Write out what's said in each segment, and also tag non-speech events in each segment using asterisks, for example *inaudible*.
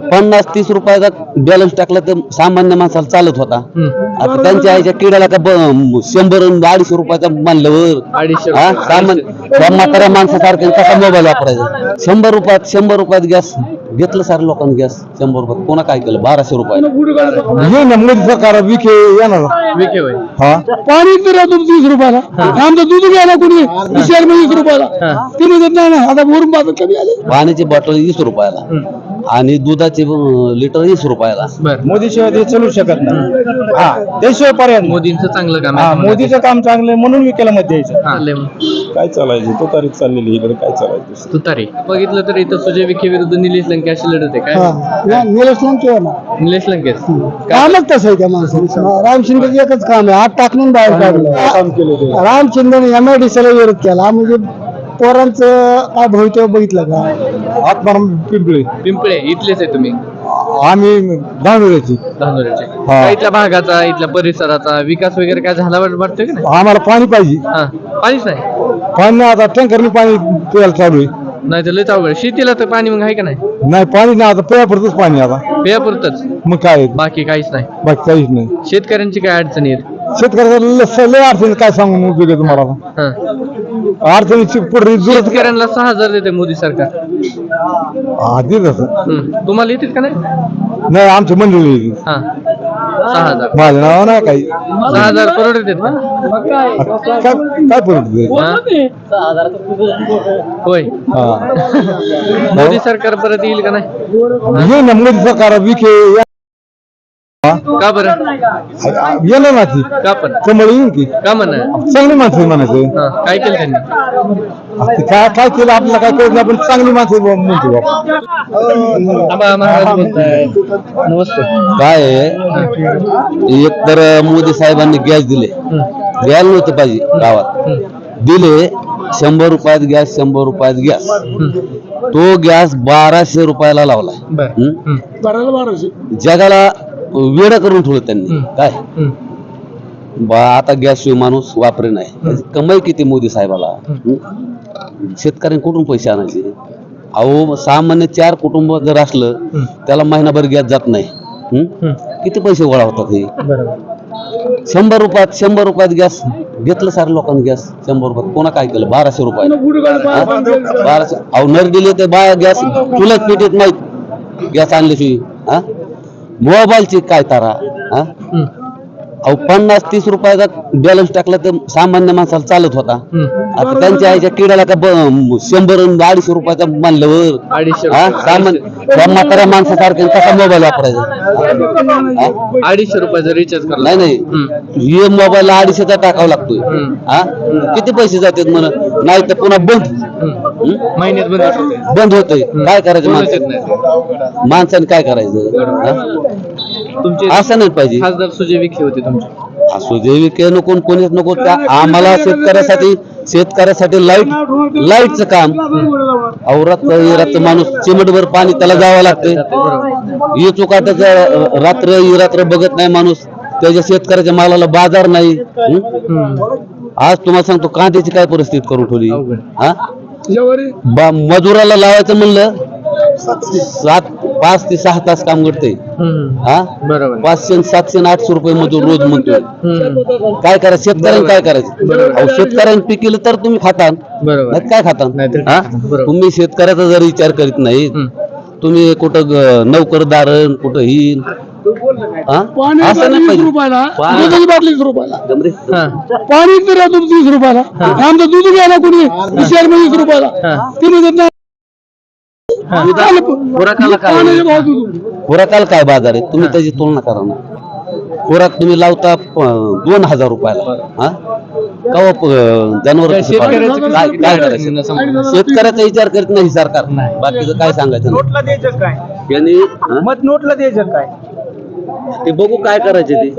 पन्नास तीस रुपयाचा बॅलन्स टाकला तर सामान्य माणसाला चालत होता. आता त्यांच्या आईच्या किड्याला का ब- शंभर अडीचशे रुपयाचा मानल्यावर अडीचशे हा रुपये. सामान्य त्या म्हाताऱ्या माणसासारखे कसा मोबाईल वापरायचा? शंभर रुपयात शंभर रुपयात गॅस घेतलं सारे लोकांनी गॅस शंभर रुपयात. कोणा काय केलं? बाराशे रुपये हे ना मोदी सरकार विखे येणार. होय. हा. पाणी तर दूध तीस रुपयाला. आमचं दूध घ्यायला कोणी. विचार वीस रुपयाला. तिने देत नाही ना. आता भरून बाजार कमी आले. पाण्याची बॉटल वीस रुपयाला. आणि दुधाचे लिटर वीस रुपयाला. बर. मोदीशिवाय ते चालू शकत नाही. हा त्याशिवाय पर्याय नाही. मोदींचं चांगलं काम हा आहे मोदीचं काम चांगलं आहे म्हणून विकेला मत द्यायचं हा, मग. काय चालायचं? तो तारीख चाललेली इकडे काय चालायचं? तुतारी. बघितलं तर इथं सुजय विखे विरुद्ध निलेश लंके अशी लढत आहे. काय? निलेश लंके ना. निलेश लंकेच कामच तसं आहे त्या माणसाचं. राम शिंदेचं एकच काम आहे. हात टाकून बाहेर काढलं. राम शिंदेने एम आय डी सीला विरोध केला. म्हणजे पोरांचं काय भवितव्य बघितलं का? आत्माराम पिंपळे. पिंपळे इथलेच आहे तुम्ही? आम्ही धानुऱ्याची. धानोऱ्याचे. हा. इथल्या भागाचा इथल्या परिसराचा विकास वगैरे काय झाला वाट- वाटतोय की नाही? आम्हाला पाणी पाहिजे. हा. पाणीच नाही? पाणी नाही आता टँकरने पाणी प्यायला चालू आहे. नाही तर लयच अवघड शेतीला तर पाणी मग आहे का नाही? नाही पाणी नाही आता प्यापुरतच पाणी आता. पेयापुरतच? मग काय बाकी काहीच नाही. बाकी काहीच नाही. शेतकऱ्यांची काय अडचणी आहेत शेतकऱ्याचा लय- लय अडचणी काय सांगून उपयोग आहे तुम्हाला आता? हा. अडचणीची पुढे जुरत शेतकऱ्यांना सहा हजार देते मोदी सरकार. आधी तसं हम्म. तुम्हाला येतील का नाही? नाही आमची मंडळी आहे. हा. सहा हजार. माझं नाव नाही काही. सहा हजार परवडत आहेत का? काय काय परत हा? होय. मोदी सरकार परत येईल का नाही? ना मोदी सरकार विखे का बरं? येणार ना ती? का पण? कमळ येईन की? का म्हणा? चांगली माणसं आहे म्हणायचं. हा, काय केलं त्यांनी? ते काय काय केलं आपल्याला काय कळत नाही पण चांगली माणसं आहे बुवा म्हणतो महाराज बोलताय. नमस्ते. काय आहे? एक तर मोदी साहेबांनी गॅस दिले. द्यायला नव्हते पाहिजे गावात. दिले शंभर रुपयात गॅस शंभर रुपयात गॅस. तो गॅस बाराशे रुपयाला बर. हं? बाराशे. जगाला वेळ करून ठेवलं त्यांनी. काय. बा आता गॅस शिवाय माणूस वापरे नाही. कमाई किती मोदी साहेबाला? शेतकऱ्यांनी कुठून पैसे आणायचे. अहो सामान्य चार कुटुंब जर असलं. त्याला महिनाभर गॅस जात नाही. किती पैसे गोळा होतात हे? शंभर रुपयात शंभर रुपयात गॅस घेतलं सारे लोकांनी गॅस. शंभर रुपयात. कोणा काय केलं? बाराशे रुपये? बाराशे. अहो नर दिले ते बा गॅस. चुलत पेटीत माहीत. गॅस आणल्याशिवाय. हा? मोबाईलची काय तारा हा? अहो पन्नास तीस रुपयाचा बॅलन्स टाकला तर सामान्य माणसाला चालत होता. आता त्यांच्या आईच्या किड्याला का ब- शंभर अडीचशे रुपयाचा मानल्यावर अडीचशे हा. सामान्य म्हाताऱ्या माणसासारखे कसा मोबाईल वापरायचा हा? अडीचशे रुपयाचा रिचार्ज नाही नाही. हे मोबाईल अडीचशेचा टाकावा लागतोय हम्म. हा किती पैसे जातात म्हणा नाही तर पुन्हा बंद हम्म. हं? महिन्यात बंद होते बंद होतंय काय करायचं बोलूच येत माणसं नाही माणसाने काय करायचं हा? तुमचे असं नाही पाहिजे. खासदार सुजय विखे होते तुमचे. दे विके नको कोणीच नको त्या आम्हाला शेतकऱ्यासाठी शेतकऱ्यासाठी लाइट लाईटचं काम. औरात रात्र माणूस चिमटभर पाणी त्याला जावं लागते. ही चुकाट्याचं रात्र ही रात्र बघत नाही माणूस. त्याच्या शेतकऱ्याच्या मालाला बाजार नाही. हं? आज तुम्हाला सांगतो कांद्याची काय परिस्थिती करून ठेवली. हा? बा मजुराला लावायचं म्हणलं सात पाच ते सहा तास काम करते. हा? बरोबर. पाचशे आणि सातशे आणि आठशे रुपये मजूर रोज म्हणतोय. हम्म. काय करायचं? शेतकऱ्यांनी काय करायचं? अहो शेतकऱ्यांनी पीक केलं तर तुम्ही खाता बरोबर. नाही काय खाता नाहीतर हा? बरोबर. तुम्ही शेतकऱ्याचा जर विचार करीत नाही हम्म. तुम्ही कुठं ग- नोकरदार कुठं ही हा? पाणी असं नाही वीस पाहिजे. रुपयाला पाणी- दुधाची बाटली वीस रुपयाला. जमरे. हा. पाणी तर दूध तीस रुपयाला. आमचं दूध घ्यायला कोणी? विचार वीस रुपयाला. हा. तिने देत नाही. खुराकाला काय खुराकाला बाजार आहे? तुम्ही त्याची तुलना करा ना. खुराक तुम्ही लावता प- दोन हजार रुपयाला. हा? कवा जनावर शेतकऱ्याचं काय काय करायचं? शेतकऱ्याचा विचार करत नाही सरकार. नाही. बाकीचं काय सांगायचं नाही. नोटला द्यायचं काय. यांनी हा? मत नोटला द्यायचं काय. ते बघू काय करायचे ते.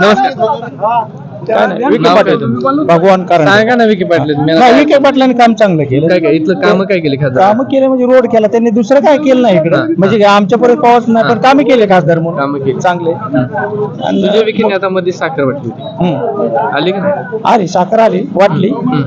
नमस्कार. काय नाही विखे नाव काय पाटील तुमचं? भगवान कारण सांगा ना विखे पाटील नाही आता विखे पाटलांनी काम चांगलं केलं काय काय इथलं काम काय केले खासदार काम केले म्हणजे रोड केला त्यांनी दुसरं काय केलं नाही इकडे. म्हणजे आमच्यापर्यंत पाऊस नाही पण कामे केले खासदार म्हणून कामं केली. चांगले आणि- विखेने आता मध्ये साखर वाटली होती हम्म. आली का नाही? आली साखर आली वाटली हम्म.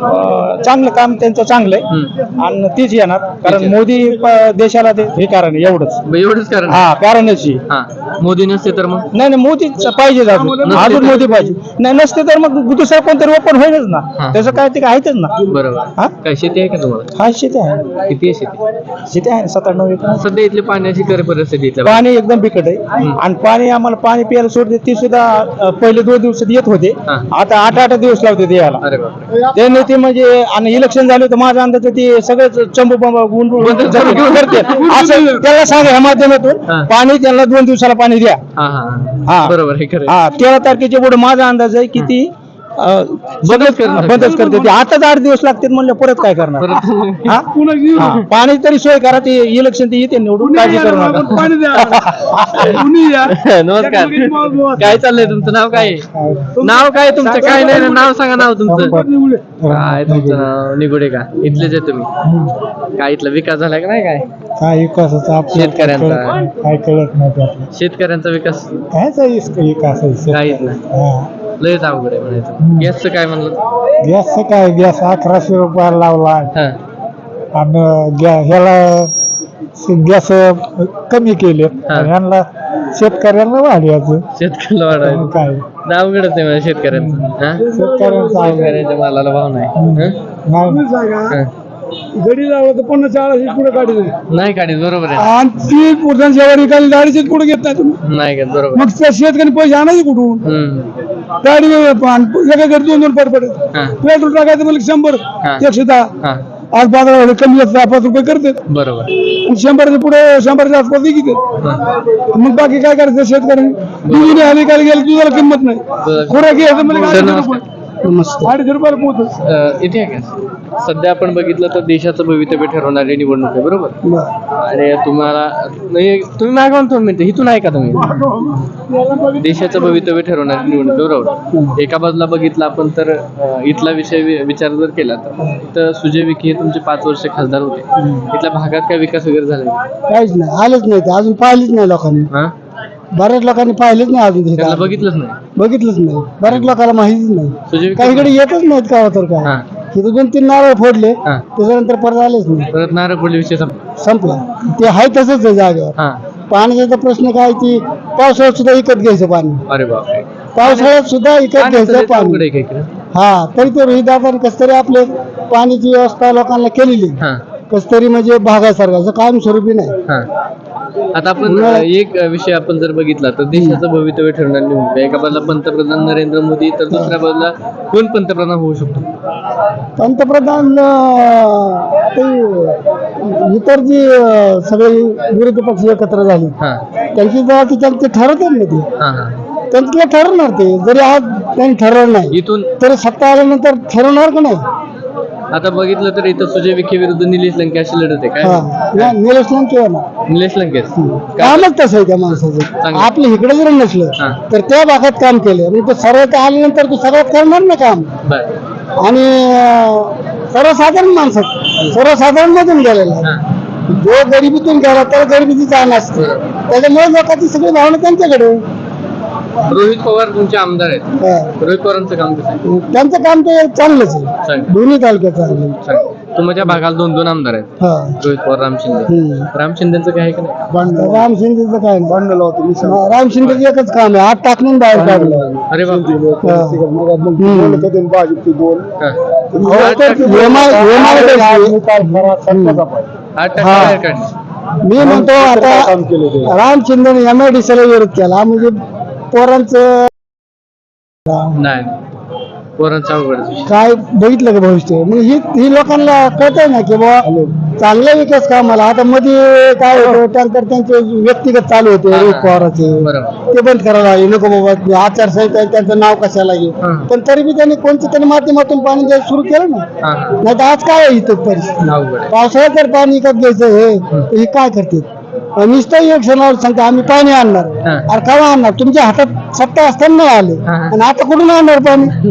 अं, चांगलं काम त्यांचं चांगलं आहे हम्म. आणि तीच येणार कारण. मोदी प- देशाला ते हे कारण आहे, एवढंच मग एवढंच कारण हा कारणच. हा मोदी नसते तर मग? नाही नाही मोदीच पाहिजे अजून. अजून मोदी पाहिजे. नाही नसते तर मग दुसरं कोणतरी ओपन होईलच. ना. त्याचं काय ते आहेतच ना. बरोबर. हा? काय शेती आहे का तुम्हाला? हा शेती आहे. किती आहे शेती? शेती आहे सात आठ नऊ एकर. सध्या इथली पाण्याची कर परिस्थिती इथल्या पाणी एकदम बिकट आहे. आणि पाणी आम्हाला पाणी प्यायला सोडते ते सुद्धा अं, पहिले दोन दिवसात येत होते. हा. आता आठ आठ दिवस लावते ते यायला अरे बापरे. त्याने ते म्हणजे आणि इलेक्शन झालं तर माझा अंदाज आहे ते सगळेच चंबू बंबा गुंडून करते असं त्याला सांगा ह्या माध्यमातून. हा. पाणी त्यांना दोन दिवसाला पाणी द्या हा हा हा. हा बरोबर हे खरं आहे. हा तेरा तारखेच्या पुढे माझा अंदाज आहे की ती अं, बंदच करणार. बंदच करते ती. आताच आठ दिवस लागतात म्हणलं परत काय करणार? हा? हा. पाणी तरी सोय करा ते इलेक्शन ते येते निवडून काळजी करू नका. *laughs* नमस्कार. काय चाललंय तुमचं? नाव काय? आहे? नाव काय तुमचं? काय नाही नाही, नाव सांगा नाव तुमचं. काय तुमचं नाव? निगुडे का? इथलेच आहे तुम्ही? काय इथला विकास झालाय का नाही काय? काय विकासाचा आपल्याला शेतकऱ्यांचा. कळत- काय कळत नाही त्यातलं. शेतकऱ्यांचा विकास? कायचा विस- विकास आहे. काहीच नाही. हा. लयच अवघड आहे म्हणायचं. गॅसचं काय म्हणलं? गॅसचं काय गॅस अकराशे रुपयाला लावला. हा. आणि गॅ ह्याला गॅस कमी केले. हा. ह्यांना शेतकऱ्यांना वाढवायचं. शेतकऱ्याला वाढवायचं. काय? अवघडच आहे मला शेतकऱ्यांचं. हा? शेतकऱ्यांचं. शेतकऱ्यांच्या मालाला भाव नाही. हं? नाही. हं. गडी लावलं तर पन्नास चाळीस पुढे काढी नाही काढीत बरोबर आहे. आणि ती काही गाडीचे पुढे घेत नाही तुम्ही? नाही का बरोबर. मग त्या शेतकरी पैसे आणायचे कुठून? हम्म. एका घरी दोन दोन पड पडत हा. पेट्रोल टाकायचं म्हणजे शंभर. एकशे दहा. हा. आज बाजारामध्ये कमी जास्त दहा पाच रुपये करते बरोबर. आणि शंभरच्या पुढे शंभरच्या आसपास किती मग बाकी काय करायचं शेतकऱ्यांनी? दुधाने आली काय गेली दुधाला किंमत नाही. खुराक घ्यायचं म्हणजे सर, अडीचशे नमस्कार. रुपये अडीचशे रुपयाला पोहोच अं, इथे आहे का? सध्या आपण बघितलं तर देशाचं भवितव्य ठरवणारी निवडणूक आहे बरोबर? आणि तुम्हाला नाही तुम्ही मागवा दोन मिनिटं इथून आहे का तुम्ही? देशाचं भवितव्य ठरवणारी निवडणूक बरोबर? एका बाजूला बघितलं आपण तर इथला विषय विचार जर केला तर. सुजय विखे हे तुमचे पाच वर्ष खासदार होते. इथल्या भागात काय विकास वगैरे झाला? काहीच नाही आलेच नाही ते अजून पाहिलेच नाही लोकांनी. हा? बऱ्याच लोकांनी पाहिलेच नाही अजून बघितलंच नाही? बघितलंच नाही. बऱ्याच लोकांना माहितीच नाही. सुजय काही विखे इकडे येतच नाहीत का तर काय. तिथं दोन तीन नारळ फोडले. हा. त्याच्यानंतर परत आलेच नाही. परत नारळ पडले विषय संपला. संपला. ते आहे तसंच आहे जागेवर. हा. पाण्याचा तर प्रश्न काय की पावसाळ्यात सुद्धा विकत घ्यायचं पाणी. अरे बापरे. पावसाळ्यात सुद्धा विकत घ्यायचं पाणी? हा तरी ते रोहित दादाने कस तरी आपले पाण्याची व्यवस्था लोकांना केलेली. हा. कस तरी म्हणजे भागासारखं कायमस्वरूपी नाही. हा. आता आपण एक विषय आपण जर बघितला तर देशाचं भवितव्य ठरणार निवडणूक आहे. एका बाजूला पंतप्रधान नरेंद्र मोदी तर दुसऱ्या बाजूला कोण पंतप्रधान होऊ शकतो? पंतप्रधान ते इतर जी सगळे विरोधी पक्ष एकत्र झाले त्यांची जेव्हा ती त्यांचे ठरवतात ना ते. त्यांचं ते ठरवणार ते. जरी आज त्यांनी ठरवलं नाही इथून तरी सत्ता आल्यानंतर ठरवणार का नाही? आता बघितलं तर इथं सुजय विखे विरुद्ध निलेश लंके अशी लढत आहे. काय? हा. निलेश लंके ना निलेश लंकेच. काय कामच तसं आहे त्या माणसाचं. चांगलं. आपल्या इकडे जर नसलं. तर त्या भागात काम केलं. म्हणजे तो सर्वात आल्यानंतर तो सगळ्यात करणार ना काम. बर. आणि अं, सर्वसाधारण माणसात सर्वसाधारण मधून गेलेला आहे. हा. जो गरिबीतून गेला तर गरिबीची जाण असते. त्याच्यामुळे लोकांची सगळी भावना त्यांच्याकडे. रोहित पवार तुमचे आमदार आहेत. हा. रोहित पवारांचं काम कसं आहे? त्यांचं काम ते चांगलंच आहे. दोन्ही तालुक्यात चांगलं आहे. सांग तुमच्या भागाला दोन दोन आमदार आहेत. हा. रोहित पवार राम शिंदे. हम्म. राम शिंदेचं काय आहे का नाही? राम शिंदेचं काय नाही. भांडण राम शिंदेचं एकच काम आहे. आत टाकून बाहेर काढलं. अरे हा. हम्म. हा. हा. बाहेर काढले. मी म्हणतो आता राम शिंदेने एम आय डी ला विरोध केला. म्हणजे पोरांचं नाही. पोरांचा अवघडच विषय. काय बघितलं का भविष्य? मग ही ही लोकांना कळत आहे ना की बाबा चांगला विकास कामाला. आता मध्ये काय होतं टँकर त्यांचे व्यक्तिगत चालू होते रोहित पवाराचे बरोबर. ते बंद करायला लागले. नको बाबा आचारसंहिता आहे, त्यांचं नाव कशाला घे हा. पण तरी बी त्यांनी कोणत्या तरी माध्यमातून पाणी द्यायला सुरू केलं ना. हा हा. नाही तर आज काय आहे इथं परिस्थिती? अवघड आहे. पावसाळ्यात जर पाणी विकत घ्यायचं हे तर हे काय करते नुसतं एक सणावर सांगता आम्ही पाणी आणणार. हा. अरे केव्हा आणणार? तुमच्या हातात सत्ता असताना नाही आले. हा. आणि आता कुठून आणणार पाणी?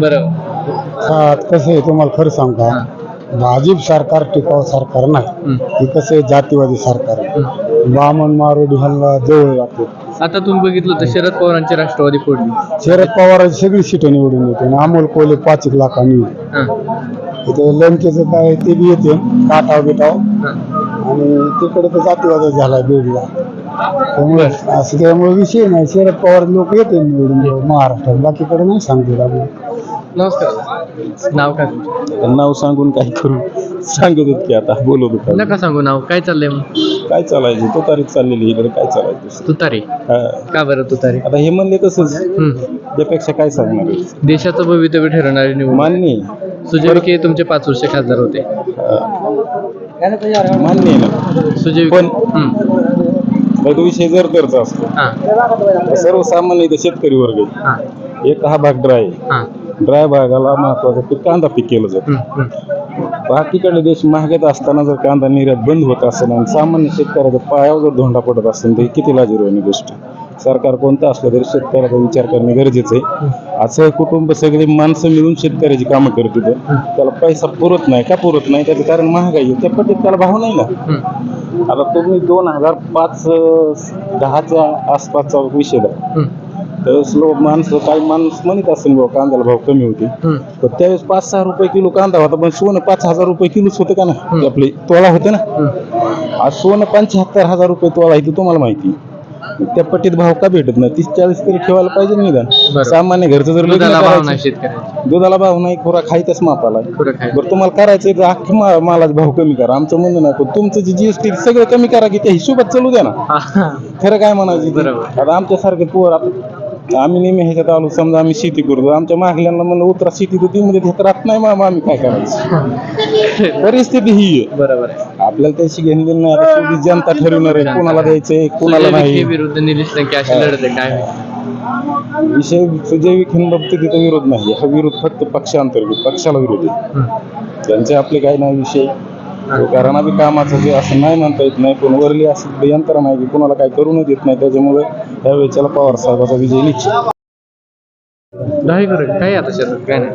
बरोबर. कसं आहे तुम्हाला खरं सांग का हा. भाजप सरकार टिकाऊ सरकार नाही. हम्म. हे कसं आहे जातीवादी सरकार आहे. बामण मारोडी ह्यांना जवळ जाते. आता तुम्ही बघितलं तर शरद पवारांची राष्ट्रवादी फोडली. शरद पवारांची सगळी सीटं निवडून येते. आणि अमोल कोले पाच एक लाखांनी. हा, इथे लंकेचं काय ते बी येते. काटाव बिटाव हा. आणि तिकडे तर जातीवाद झाला बीडला. त्यामुळे असं त्यामुळे विषय नाही. शरद पवार लोक येते निवडून महाराष्ट्रात. बाकीकडे नाही सांगते आपण नमस्कार. नाव काय तुमचं? नाव सांगून काय करू? सांगत होत की आता. बोलत होता नका सांगू नाव. काय चाललंय मग? काय चालायचं? तो तारीख चाललेली इकडे. काय चालायचं? तुतारी? हा. का बरं तुतारी? आता हे म्हणले तसंच. हम्म. त्यापेक्षा काय सांगणार? आहे? देशाचं भवितव्य ठरवणारी निवडणूक. मान्य आहे. सुजय विखे तुमचे पाच वर्ष खासदार होते. हा. मान्य आहे ना सुजय पण- हम्म. विषय जर असतो हा सर्वसामान्य इथं शेतकरी वर्ग आहे. हा एक हा भाग ड्राय आहे. हा ड्राय भागाला महत्वाचं पीक कांदा पीक केलं जातं हम्म, हम्म. बाकीकडे देश महागात असताना जर कांदा निर्यात बंद होत असेल आणि सामान्य शेतकऱ्याच्या पायावर जर धोंडा पडत असेल तर ही किती लाजीरवाणी गोष्ट आहे. सरकार कोणतं असलं तरी शेतकऱ्याचा विचार करणे गरजेचं आहे. असं हे कुटुंब सगळे माणसं मिळून शेतकऱ्याची कामं करत होते त्याला पैसा पुरत नाही का पुरत नाही? त्याचं कारण महागाई आहे. त्या पटीत त्याला भाव नाही ना? आता तुम्ही दोन हजार पाच दहाच्या आसपासचा विषय तर हम्म. लोक माणसं काही माणूस म्हणत असेल बाबा कांद्याला भाव कमी होते. तर त्यावेळेस पाच सहा रुपये किलो कांदा होता पण सोनं पाच हजार रुपये किलोच होतं का ना आपले तोळा होते ना? आज सोनं पंच्याहत्तर हजार रुपये तोळा आहे ते तुम्हाला माहिती त्या पट्टीत भाव का भेटत नाही तीस चाळीस तरी ठेवायला पाहिजे ना निदान. सामान्य घरचं जर लग्न दुधाला भाव नाही करायचं दुधाला भाव नाही खोरा खायचाच मापाला बरं तुम्हाला करायचं तर अख्खी मा मालाचा भाव कमी करा आमचं म्हणणं नाही पण तुमचं जे जीएसटी सगळं कमी करा की त्या हिशोबात चालू द्या ना हा, हा. खरं काय म्हणायचं? बरोबर. आता आमच्यासारखे पोर आता आम्ही नेहमी ह्याच्यात आलो समजा आम्ही शेती करतो आमच्या मागल्यांना म्हणलं उतरा शेती तर ती मध्ये राहत नाही मामा आम्ही काय करायचं? परिस्थिती ही आहे. बरोबर आहे. आपल्याला त्याशी घेणं देणं नाही आता शेवटी जनता ठरवणार आहे कोणाला द्यायचंय कोणाला नाही. विरुद्ध निलेश लंके अशी लढत आहे काय? विषय सुजय विखेंबाबतीत तिथं विरोध नाही हा विरोध फक्त पक्षांतर्गत पक्षाला विरोध आहे. त्यांचे आपले काही नाही विषय. कारण आम्ही कामाचं जे असं नाही म्हणता येत नाही पण वरली असं यंत्रणा आहे की कोणाला काही करूनच देत नाही. त्याच्यामुळे त्यावेळेला पवार साहेबाचा विजय निश्चित. दहावी करेल काय आता शेतात? काय नाही.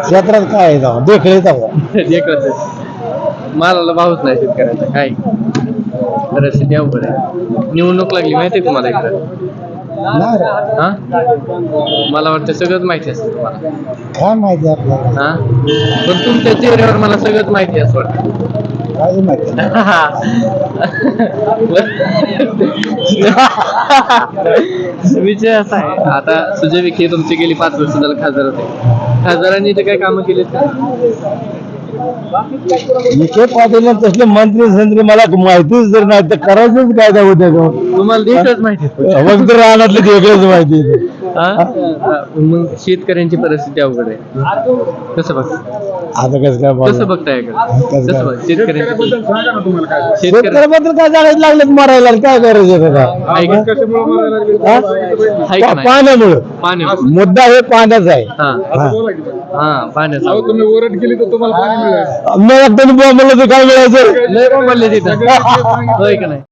क्षेत्रात काय आहे जावं देखळे जावं एकच आहे. मालाला भावच नाही शेतकऱ्याचा काय? परिस्थिती अवघड आहे. निवडणूक लागली माहिती आहे तुम्हाला इकडे? नाही. रे. हा? मला वाटतं सगळंच माहिती असेल तुम्हाला. काय माहिती आपल्याला? हा? पण तुमच्या चेहऱ्यावर मला सगळंच माहिती आहे असं वाटतं. काय माहिती विषय असा आहे. आता सुजय विखे तुमचे गेली पाच वर्ष झालं खासदार होते. खासदारांनी इथे काय कामं केलीत का? विखे पाटील तसले मंत्री संत्री मला माहितीच जर नाही तर करायचंच काय त्या उद्या तुम्हाला देशच माहिती. तर रानातले वेगळंच माहिती मग शेतकऱ्यांची परिस्थिती अवघड आहे. कसं बघ? आता कसं काय कसं बोलणार? बघताय का कसं कसं काय? बघ? शेतकऱ्यांची शेतकऱ्या शेतकऱ्याबद्दल काय सांगायचं लागलं? मरायला काय करायचं आता? आहे? हा? का नाही? पाण्यामुळं. पाणी मुद्दा हे पाण्याचा आहे. हा. हा. हा पाण्याचा. मी एकट्याने बोंबलं तर काय मिळायचं? लय बोंबलले तिथं. होय का नाही?